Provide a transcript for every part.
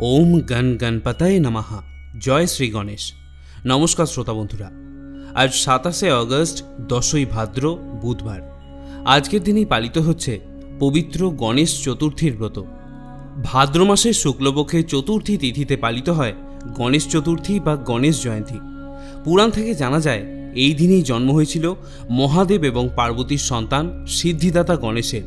ওম গণ গণপতায় নমঃ। জয় শ্রী গণেশ। নমস্কার শ্রোতা বন্ধুরা। আজ সাতাশে অগস্ট দশই ভাদ্র, বুধবার। আজকের দিনেই পালিত হচ্ছে পবিত্র গণেশ চতুর্থীর ব্রত। ভাদ্র মাসের শুক্লপক্ষের চতুর্থী তিথিতে পালিত হয় গণেশ চতুর্থী বা গণেশ জয়ন্তী। পুরাণ থেকে জানা যায়, এই দিনেই জন্ম হয়েছিল মহাদেব এবং পার্বতীর সন্তান সিদ্ধিদাতা গণেশের।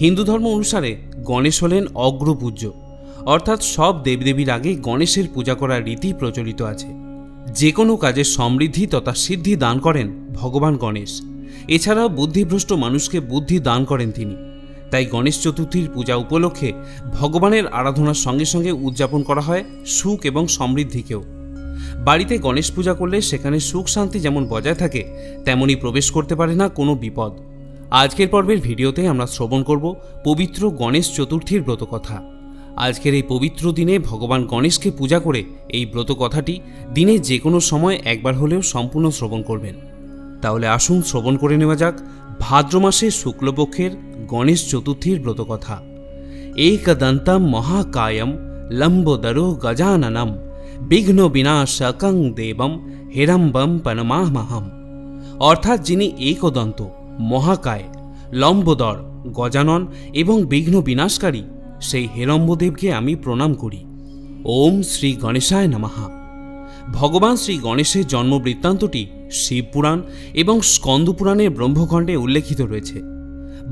হিন্দু ধর্ম অনুসারে গণেশ হলেন অগ্রপূজ্য। অর্থাৎ সব দেবদেবীর আগে গণেশের পূজা করার রীতি প্রচলিত আছে। যে কোনো কাজের সমৃদ্ধি তথা সিদ্ধি দান করেন ভগবান গণেশ। এছাড়াও বুদ্ধিভ্রষ্ট মানুষকে বুদ্ধি দান করেন তিনি। তাই গণেশ চতুর্থীর পূজা উপলক্ষে ভগবানের আরাধনার সঙ্গে সঙ্গে উদযাপন করা হয় সুখ এবং সমৃদ্ধিকেও। বাড়িতে গণেশ পূজা করলে সেখানে সুখ শান্তি যেমন বজায় থাকে, তেমনই প্রবেশ করতে পারে না কোনো বিপদ। আজকের পর্বের ভিডিওতে আমরা শ্রবণ করব পবিত্র গণেশ চতুর্থীর ব্রতকথা। আজকের এই পবিত্র দিনে ভগবান গণেশকে পূজা করে এই ব্রত কথাটি দিনে যে কোনো সময় একবার হলেও সম্পূর্ণ শ্রবণ করবেন। তাহলে আসুন শ্রবণ করে নেওয়া যাক ভাদ্র মাসের শুক্লপক্ষের গণেশ চতুর্থীর ব্রতকথা একদন্তম মহাকায়ম লম্বোদরো গজাননম বিঘ্ন বিনাশকং দেবম হেরম্বম পনমাহমহম অর্থাৎ যিনি একদন্ত, মহাকায়, লম্বোদর, গজানন এবং বিঘ্ন বিনাশকারী সেই হেরম্বদেবকে আমি প্রণাম করি। ওম শ্রী গণেশায় নমঃ। ভগবান শ্রী গণেশের জন্ম বৃত্তান্তটি শিবপুরাণ এবং স্কন্দপুরাণের ব্রহ্মখণ্ডে উল্লেখিত রয়েছে।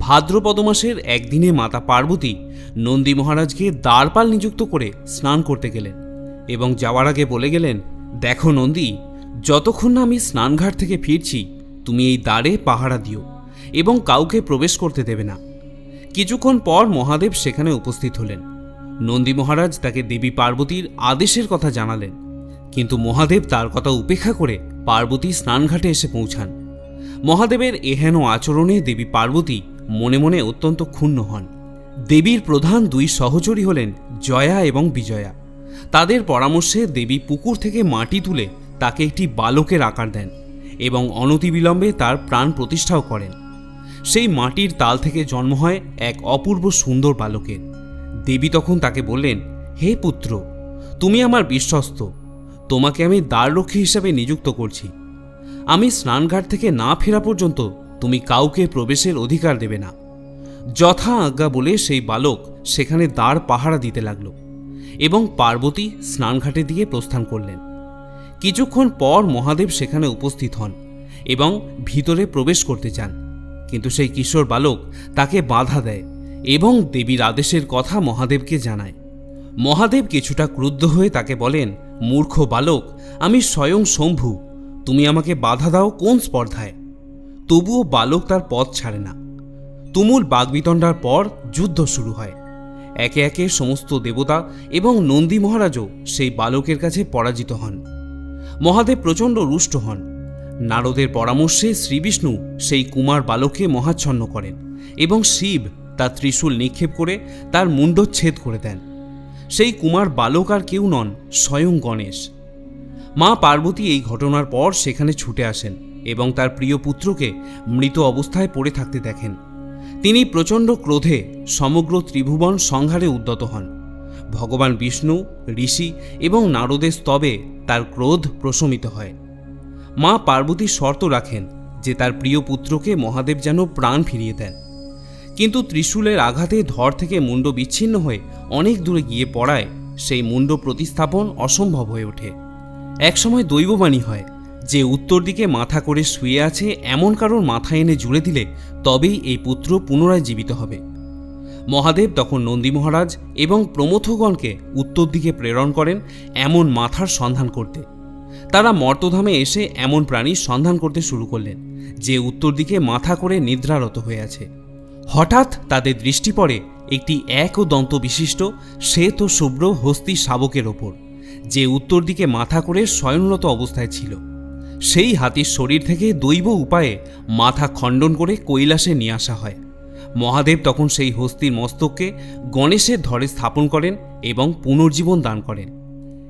ভাদ্রপদ মাসের একদিনে মাতা পার্বতী নন্দী মহারাজকে দ্বারপাল নিযুক্ত করে স্নান করতে গেলেন এবং যাওয়ার আগে বলে গেলেন, দেখো নন্দী, যতক্ষণ না আমি স্নানঘাট থেকে ফিরছি, তুমি এই দ্বারে পাহারা দিও এবং কাউকে প্রবেশ করতে দেবে না। কিছুক্ষণ পর মহাদেব সেখানে উপস্থিত হলেন। নন্দী মহারাজ তাকে দেবী পার্বতীর আদেশের কথা জানালেন, কিন্তু মহাদেব তার কথা উপেক্ষা করে পার্বতী স্নানঘাটে এসে পৌঁছান। মহাদেবের এহেন আচরণে দেবী পার্বতী মনে মনে অত্যন্ত ক্ষুণ্ণ হন। দেবীর প্রধান দুই সহচরী হলেন জয়া এবং বিজয়া। তাদের পরামর্শে দেবী পুকুর থেকে মাটি তুলে তাকে একটি বালকের আকার দেন এবং অনতিবিলম্বে তার প্রাণ প্রতিষ্ঠাও করেন। সেই মাটির তাল থেকে জন্ম হয় এক অপূর্ব সুন্দর বালকের। দেবী তখন তাকে বললেন, হে পুত্র, তুমি আমার বিশ্বস্ত। তোমাকে আমি দ্বাররক্ষী হিসাবে নিযুক্ত করছি। আমি স্নানঘাট থেকে না ফেরা পর্যন্ত তুমি কাউকে প্রবেশের অধিকার দেবে না। যথা আজ্ঞা বলে সেই বালক সেখানে দ্বার পাহারা দিতে লাগল এবং পার্বতী স্নানঘাটে দিয়ে প্রস্থান করলেন। কিছুক্ষণ পর মহাদেব সেখানে উপস্থিত হন এবং ভিতরে প্রবেশ করতে চান। কিন্তু সেই কিশোর বালক তাকে বাধা দেয় এবং দেবীর আদেশের কথা মহাদেবকে জানায়। মহাদেব কিছুটা ক্রুদ্ধ হয়ে তাকে বলেন, মূর্খ বালক, আমি স্বয়ং শম্ভু। তুমি আমাকে বাধা দাও কোন স্পর্ধায়? তবুও বালক তার পথ ছাড়ে না। তুমুল বাগবিতণ্ডার পর যুদ্ধ শুরু হয়। একে একে সমস্ত দেবতা এবং নন্দী মহারাজও সেই বালকের কাছে পরাজিত হন। মহাদেব প্রচণ্ড রুষ্ট হন। নারদের পরামর্শে শ্রীবিষ্ণু সেই কুমার বালককে মহাচ্ছন্ন করেন এবং শিব তার ত্রিশূল নিক্ষেপ করে তার মুণ্ডচ্ছেদ করে দেন। সেই কুমার বালক আর কেউ নন, স্বয়ং গণেশ। মা পার্বতী এই ঘটনার পর সেখানে ছুটে আসেন এবং তার প্রিয় পুত্রকে মৃত অবস্থায় পড়ে থাকতে দেখেন। তিনি প্রচণ্ড ক্রোধে সমগ্র ত্রিভুবন সংহারে উদ্যত হন। ভগবান বিষ্ণু, ঋষি এবং নারদের স্তবে তার ক্রোধ প্রশমিত হয়। মা পার্বতী শর্ত রাখেন যে তার প্রিয় পুত্রকে মহাদেব যেন প্রাণ ফিরিয়ে দেন। কিন্তু ত্রিশূলের আঘাতে ধর থেকে মুন্ড বিচ্ছিন্ন হয়ে অনেক দূরে গিয়ে পড়ায় সেই মুন্ড প্রতিস্থাপন অসম্ভব হয়ে ওঠে। একসময় দৈববাণী হয়, যে উত্তর দিকে মাথা করে শুয়ে আছে এমন কারোর মাথা এনে জুড়ে দিলে তবেই এই পুত্র পুনরায় জীবিত হবে। মহাদেব তখন নন্দী মহারাজ এবং প্রমথগণকে উত্তর দিকে প্রেরণ করেন এমন মাথার সন্ধান করতে। তারা মর্তধামে এসে এমন প্রাণীর সন্ধান করতে শুরু করলেন, যে উত্তর দিকে মাথা করে নিদ্রারত হয়ে আছে। হঠাৎ তাদের দৃষ্টি পড়ে একটি এক ও দন্ত বিশিষ্ট শ্বেত ও শুভ্র হস্তি শাবকের ওপর, যে উত্তর দিকে মাথা করে শয়নরত অবস্থায় ছিল। সেই হাতির শরীর থেকে দৈব উপায়ে মাথা খণ্ডন করে কৈলাসে নিয়ে আসা হয়। মহাদেব তখন সেই হস্তির মস্তককে গণেশের ধরে স্থাপন করেন এবং পুনর্জীবন দান করেন।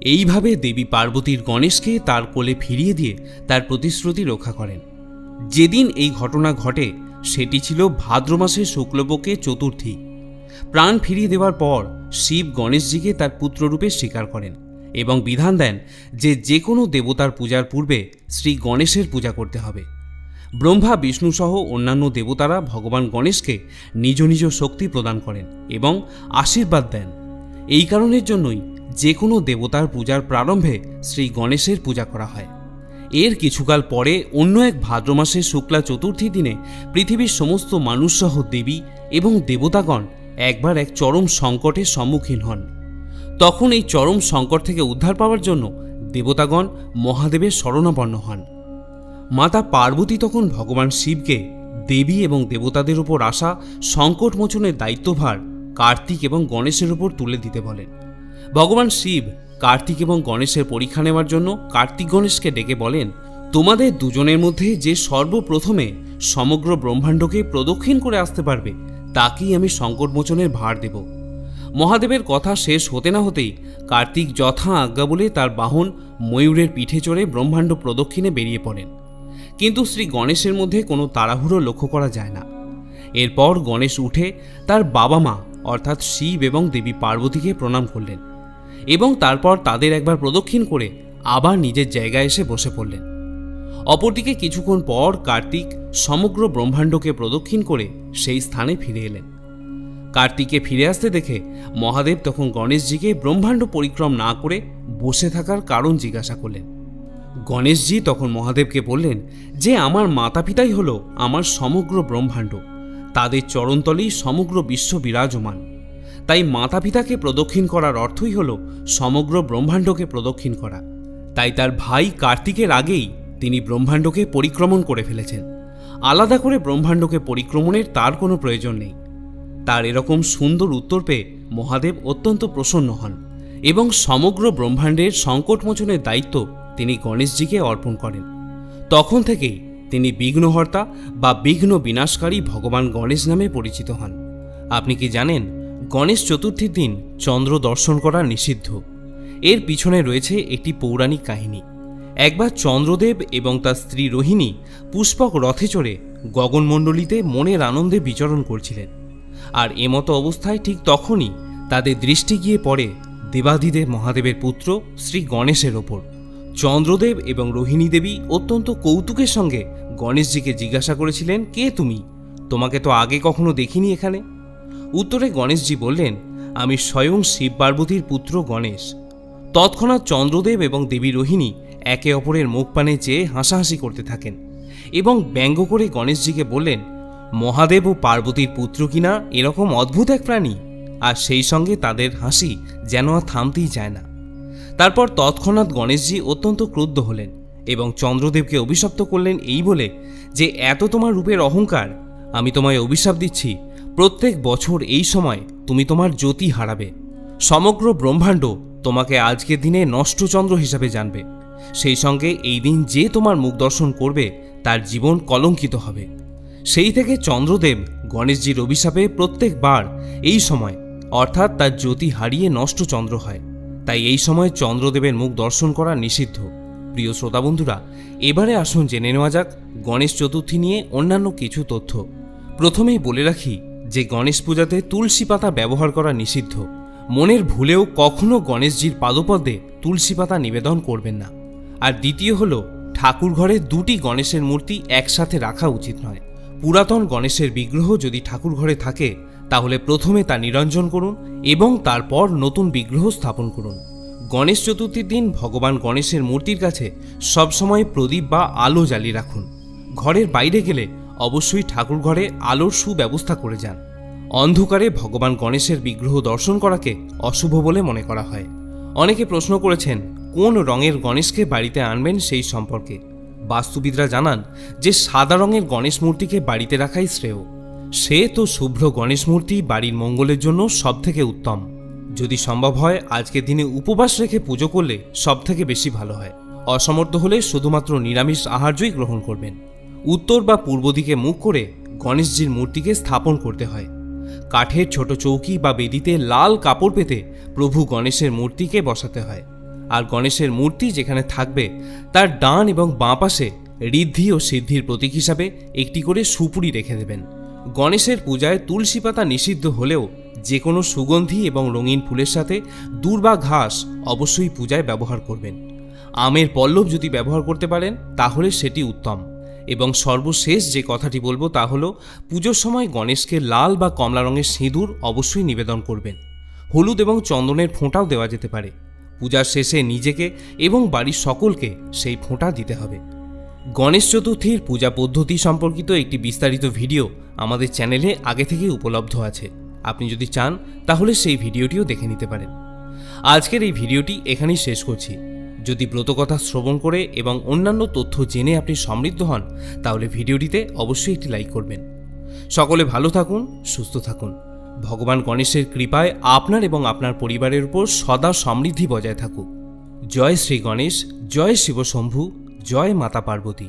এইভাবে দেবী পার্বতীর গণেশকে তার কোলে ফিরিয়ে দিয়ে তার প্রতিশ্রুতি রক্ষা করেন। যেদিন এই ঘটনা ঘটে, সেটি ছিল ভাদ্র মাসের শুক্লপক্ষে চতুর্থী। প্রাণ ফিরিয়ে দেওয়ার পর শিব গণেশজিকে তার পুত্ররূপে স্বীকার করেন এবং বিধান দেন যে যে কোনো দেবতার পূজার পূর্বে শ্রী গণেশের পূজা করতে হবে। ব্রহ্মা, বিষ্ণু সহ অন্যান্য দেবতারা ভগবান গণেশকে নিজ নিজ শক্তি প্রদান করেন এবং আশীর্বাদ দেন। এই কারণের জন্যই যে কোনো দেবতার পূজার প্রারম্ভে শ্রী গণেশের পূজা করা হয়। এর কিছুকাল পরে অন্য এক ভাদ্র মাসের শুক্লা চতুর্থী দিনে পৃথিবীর সমস্ত মানুষসহ দেবী এবং দেবতাগণ একবার এক চরম সংকটের সম্মুখীন হন। তখন এই চরম সংকট থেকে উদ্ধার পাওয়ার জন্য দেবতাগণ মহাদেবের শরণাপন্ন হন। মাতা পার্বতী তখন ভগবান শিবকে দেবী এবং দেবতাদের উপর আসা সংকট মোচনের দায়িত্বভার কার্তিক এবং গণেশের উপর তুলে দিতে বলেন। ভগবান শিব, কার্তিক এবং গণেশের পরীক্ষা নেওয়ার জন্য কার্তিক গণেশকে ডেকে বলেন, তোমাদের দুজনের মধ্যে যে সর্বপ্রথমে সমগ্র ব্রহ্মাণ্ডকে প্রদক্ষিণ করে আসতে পারবে, তাকেই আমি সংকট মোচনের ভার দেব। মহাদেবের কথা শেষ হতে না হতেই কার্তিক যথা আজ্ঞা বলে তার বাহন ময়ূরের পিঠে চড়ে ব্রহ্মাণ্ড প্রদক্ষিণে বেরিয়ে পড়েন। কিন্তু শ্রী গণেশের মধ্যে কোনো তাড়াহুড়ো লক্ষ্য করা যায় না। এরপর গণেশ উঠে তার বাবা মা, অর্থাৎ শিব এবং দেবী পার্বতীকে প্রণাম করলেন। এবং তারপর তাদের একবার প্রদক্ষিণ করে আবার নিজের জায়গায় এসে বসে পড়লেন। অপরদিকে কিছুক্ষণ পর কার্তিক সমগ্র ব্রহ্মাণ্ডকে প্রদক্ষিণ করে সেই স্থানে ফিরে এলেন। কার্তিককে ফিরে আসতে দেখে মহাদেব তখন গণেশজিকে ব্রহ্মাণ্ড পরিক্রম না করে বসে থাকার কারণ জিজ্ঞাসা করলেন। গণেশজি তখন মহাদেবকে বললেন যে, আমার মাতা পিতাই হলো আমার সমগ্র ব্রহ্মাণ্ড। তাদের চরণতলেই সমগ্র বিশ্ব বিরাজমান। তাই মাতা পিতাকে প্রদক্ষিণ করার অর্থই হল সমগ্র ব্রহ্মাণ্ডকে প্রদক্ষিণ করা। তাই তার ভাই কার্তিকের আগেই তিনি ব্রহ্মাণ্ডকে পরিক্রমণ করে ফেলেছেন। আলাদা করে ব্রহ্মাণ্ডকে পরিক্রমণের তার কোনো প্রয়োজন নেই। তার এরকম সুন্দর উত্তর পেয়ে মহাদেব অত্যন্ত প্রসন্ন হন এবং সমগ্র ব্রহ্মাণ্ডের সংকটমোচনের দায়িত্ব তিনি গণেশজিকে অর্পণ করেন। তখন থেকেই তিনি বিঘ্নহর্তা বা বিঘ্ন বিনাশকারী ভগবান গণেশ নামে পরিচিত হন। আপনি কি জানেন গণেশ চতুর্থীর দিন চন্দ্র দর্শন করা নিষিদ্ধ। এর পিছনে রয়েছে একটি পৌরাণিক কাহিনী। একবার চন্দ্রদেব এবং তার স্ত্রী রোহিণী পুষ্পক রথে চড়ে গগনমণ্ডলীতে মনের আনন্দে বিচরণ করছিলেন। আর এমতো অবস্থায় ঠিক তখনই তাদের দৃষ্টি গিয়ে পড়ে দেবাদিদেব মহাদেবের পুত্র শ্রী গণেশের ওপর। চন্দ্রদেব এবং রোহিণী দেবী অত্যন্ত কৌতুকের সঙ্গে গণেশজিকে জিজ্ঞাসা করেছিলেন, কে তুমি? তোমাকে তো আগে কখনো দেখিনি এখানে? উত্তরে গণেশজি বললেন, আমি স্বয়ং শিব পার্বতীর পুত্র গণেশ। তৎক্ষণাৎ চন্দ্রদেব এবং দেবী রোহিণী একে অপরের মুখ পানে চেয়ে হাসাহাসি করতে থাকেন এবং ব্যঙ্গ করে গণেশজিকে বললেন, মহাদেব ও পার্বতীর পুত্র কিনা এরকম অদ্ভুত এক প্রাণী? আর সেই সঙ্গে তাদের হাসি যেন আর থামতেই চায় না। তারপর তৎক্ষণাৎ গণেশজি অত্যন্ত ক্রুদ্ধ হলেন এবং চন্দ্রদেবকে অভিশপ্ত করলেন এই বলে যে, এত তোমার রূপের অহংকার, আমি তোমায় অভিশাপ দিচ্ছি প্রত্যেক বছর এই সময় তুমি তোমার জ্যোতি হারাবে। সমগ্র ব্রহ্মাণ্ড তোমাকে আজকের দিনে নষ্টচন্দ্র হিসাবে জানবে। সেই সঙ্গে এই দিন যে তোমার মুখ দর্শন করবে, তার জীবন কলঙ্কিত হবে। সেই থেকে চন্দ্রদেব গণেশজির অভিশাপে প্রত্যেকবার এই সময়, অর্থাৎ তার জ্যোতি হারিয়ে নষ্ট চন্দ্র হয়। তাই এই সময় চন্দ্রদেবের মুখ দর্শন করা নিষিদ্ধ। প্রিয় শ্রোতা বন্ধুরা, এবারে আসুন জেনে নেওয়া যাক গণেশ চতুর্থী নিয়ে অন্যান্য কিছু তথ্য। প্রথমেই বলে রাখি যে গণেশ পূজাতে তুলসী পাতা ব্যবহার করা নিষিদ্ধ। মনের ভুলেও কখনো গণেশজির পাদপদে তুলসী পাতা নিবেদন করবেন না। আর দ্বিতীয় হল, ঠাকুর ঘরে দুটি গণেশের মূর্তি একসাথে রাখা উচিত নয়। পুরাতন গণেশের বিগ্রহ যদি ঠাকুর ঘরে থাকে, তাহলে প্রথমে তা নিরঞ্জন করুন এবং তারপর নতুন বিগ্রহ স্থাপন করুন। গণেশ চতুর্থীর দিন ভগবান গণেশের মূর্তির কাছে সবসময় প্রদীপ বা আলো জ্বালিয়ে রাখুন। ঘরের বাইরে গেলে অবশ্যই ঠাকুর ঘরে আলোর সুব্যবস্থা করে যান। অন্ধকারে ভগবান গণেশের বিগ্রহ দর্শন করাকে অশুভ বলে মনে করা হয়। অনেকে প্রশ্ন করেছেন, কোন রঙের গণেশকে বাড়িতে আনবেন সেই সম্পর্কে? বাস্তুবিদরা জানান যে, সাদা রঙের গণেশ মূর্তিকে বাড়িতে রাখাই শ্রেয়। সে তো শুভ্র গণেশ মূর্তি বাড়ির মঙ্গলের জন্য সবথেকে উত্তম। যদি সম্ভব হয় আজকের দিনে উপবাস রেখে পুজো করলে সবথেকে বেশি ভালো হয়। অসমর্থ হলে শুধুমাত্র নিরামিষ আহার্যই গ্রহণ করবেন। উত্তর বা পূর্ব দিকে মুখ করে গণেশজির মূর্তিকে স্থাপন করতে হয়। কাঠের ছোট চৌকি বা বেদিতে লাল কাপড় পেতে প্রভু গণেশের মূর্তিকে বসাতে হয়। আর গণেশের মূর্তি যেখানে থাকবে, তার ডান এবং বাঁ পাশে ঋদ্ধি ও সিদ্ধির প্রতীক হিসাবে একটি করে সুপুরি রেখে দেবেন। গণেশের পূজায় তুলসী পাতা নিষিদ্ধ হলেও যে কোনো সুগন্ধি এবং রঙিন ফুলের সাথে দূর বা ঘাস অবশ্যই পূজায় ব্যবহার করবেন। আমের পল্লব যদি ব্যবহার করতে পারেন, তাহলে সেটি উত্তম। এবং সর্বশেষ যে কথাটি বলব তা হলো, পুজোর সময় গণেশকে লাল বা কমলা রঙের সিঁদুর অবশ্যই নিবেদন করবেন। হলুদ এবং চন্দনের ফোঁটাও দেওয়া যেতে পারে। পূজার শেষে নিজেকে এবং বাড়ির সকলকে সেই ফোঁটা দিতে হবে। গণেশ চতুর্থীর পূজা পদ্ধতি সম্পর্কিত একটি বিস্তারিত ভিডিও আমাদের চ্যানেলে আগে থেকেই উপলব্ধ আছে। আপনি যদি চান, তাহলে সেই ভিডিওটিও দেখে নিতে পারেন। আজকের এই ভিডিওটি এখানেই শেষ করছি। যদি ব্রতকথা শ্রবণ করে এবং অন্যান্য তথ্য জেনে আপনি সমৃদ্ধ হন, তাহলে ভিডিওটিতে অবশ্যই একটি লাইক করবেন। সকলে ভালো থাকুন, সুস্থ থাকুন। ভগবান গণেশের কৃপায় আপনার এবং আপনার পরিবারের উপর সদা সমৃদ্ধি বজায় থাকুক। জয় শ্রী গণেশ, জয় শিবশম্ভু, জয় মাতা পার্বতী।